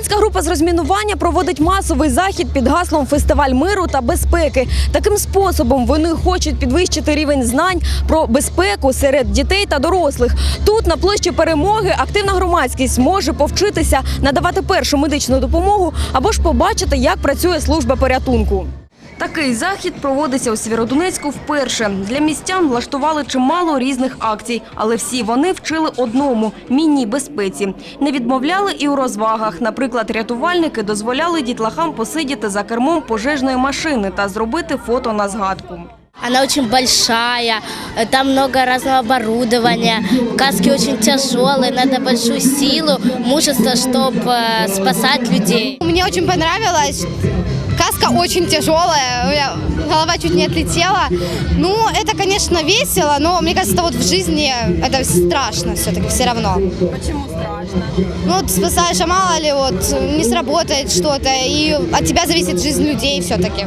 Данська група з розмінування проводить масовий захід під гаслом Фестиваль миру та безпеки. Таким способом вони хочуть підвищити рівень знань про безпеку серед дітей та дорослих. Тут на площі перемоги активна громадськість може повчитися надавати першу медичну допомогу або ж побачити, як працює служба порятунку. Такий захід проводиться у Сєвєродонецьку вперше. Для містян влаштували чимало різних акцій, але всі вони вчили одному мінній безпеці. Не відмовляли і у розвагах. Наприклад, рятувальники дозволяли дітлахам посидіти за кермом пожежної машини та зробити фото на згадку. Она очень большая, э, там много разного оборудования, каски очень тяжелые, надо большую силу, мужество, чтобы спасать людей. Мне очень понравилось. Очень тяжелая, у меня голова чуть не отлетела. Ну, это, конечно, весело, но мне кажется, вот в жизни это страшно все-таки все равно. Почему страшно? Ну, вот спасаешь, а мало ли вот не сработает что-то, и от тебя зависит жизнь людей все-таки.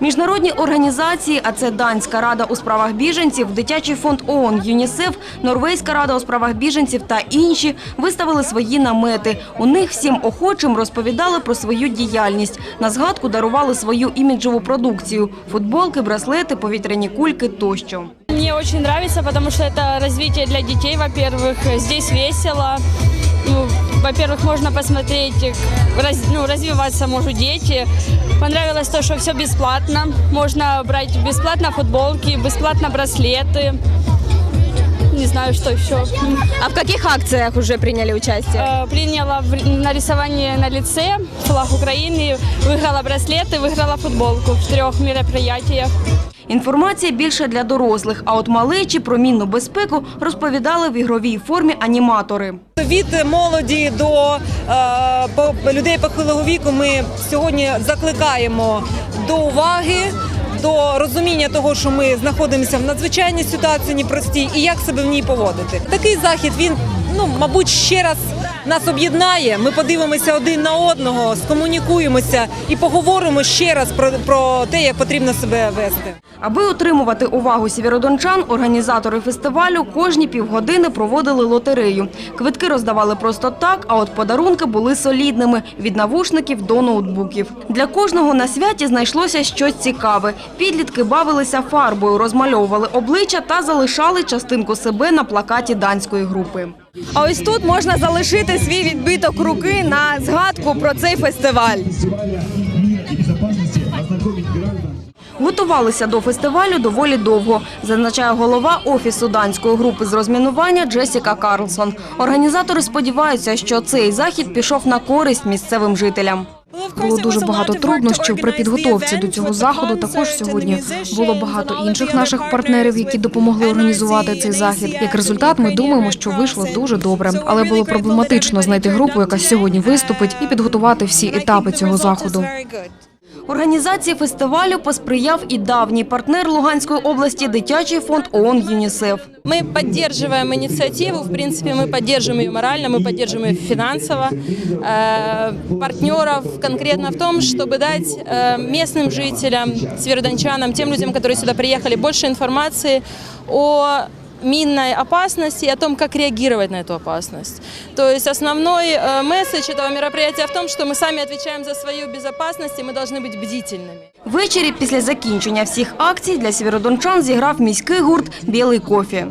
Міжнародні організації, а це Данська рада у справах біженців, дитячий фонд ООН ЮНІСЕФ, Норвезька рада у справах біженців та інші виставили свої намети. У них всім охочим розповідали про свою діяльність. На згадку дарували свою іміджову продукцію: футболки, браслети, повітряні кульки тощо. Мне очень нравится, потому что это развитие для детей, во-первых. Здесь весело Ну, во-первых, можно посмотреть, как раз- ну, развиваться могут дети. Понравилось то, что все бесплатно. Можно брать бесплатно футболки, бесплатно браслеты. Не знаю, что еще. А в яких акціях вже прийняли участь? Э, Приняла в- на рисование на лице флаг Украины, выиграла браслеты, выиграла футболку в трех мероприятиях. Інформація більше для дорослих, а от малечі про мінну безпеку розповідали в ігровій формі аніматори. Від молоді до е, людей похилого віку ми сьогодні закликаємо до уваги, до розуміння того, що ми знаходимося в надзвичайній ситуації непростій і як себе в ній поводити. Такий захід він ну мабуть ще раз нас об'єднає. Ми подивимося один на одного, скомунікуємося і поговоримо ще раз про, про те, як потрібно себе вести. Аби отримувати увагу сєвєродончан, організатори фестивалю кожні півгодини проводили лотерею. Квитки роздавали просто так, а от подарунки були солідними – від навушників до ноутбуків. Для кожного на святі знайшлося щось цікаве. Підлітки бавилися фарбою, розмальовували обличчя та залишали частинку себе на плакаті данської групи. А ось тут можна залишити свій відбиток руки на згадку про цей фестиваль. Готувалися до фестивалю доволі довго, зазначає голова офісу данської групи з розмінування Джесіка Карлсон. Організатори сподіваються, що цей захід пішов на користь місцевим жителям. Було дуже багато труднощів при підготовці до цього заходу. Також сьогодні було багато інших наших партнерів, які допомогли організувати цей захід. Як результат, ми думаємо, що вийшло дуже добре, але було проблематично знайти групу, яка сьогодні виступить, і підготувати всі етапи цього заходу. Організації фестивалю посприяв і давній партнер Луганської області дитячий фонд ООН ЮНІСЕФ. Мы поддерживаем инициативу, в принципе, мы поддерживаем ее морально, мы поддерживаем ее финансово. Э, Партнеров конкретно в том, чтобы дать э, местным жителям, северодончанам, тем людям, которые сюда приехали, больше информации о минной опасности и о том, как реагировать на эту опасность. То есть основной э, месседж этого мероприятия в том, что мы сами отвечаем за свою безопасность, и мы должны быть бдительными. Ввечері після закінчення всіх акцій для сєвєродончан зіграв міський гурт «Білий кофі».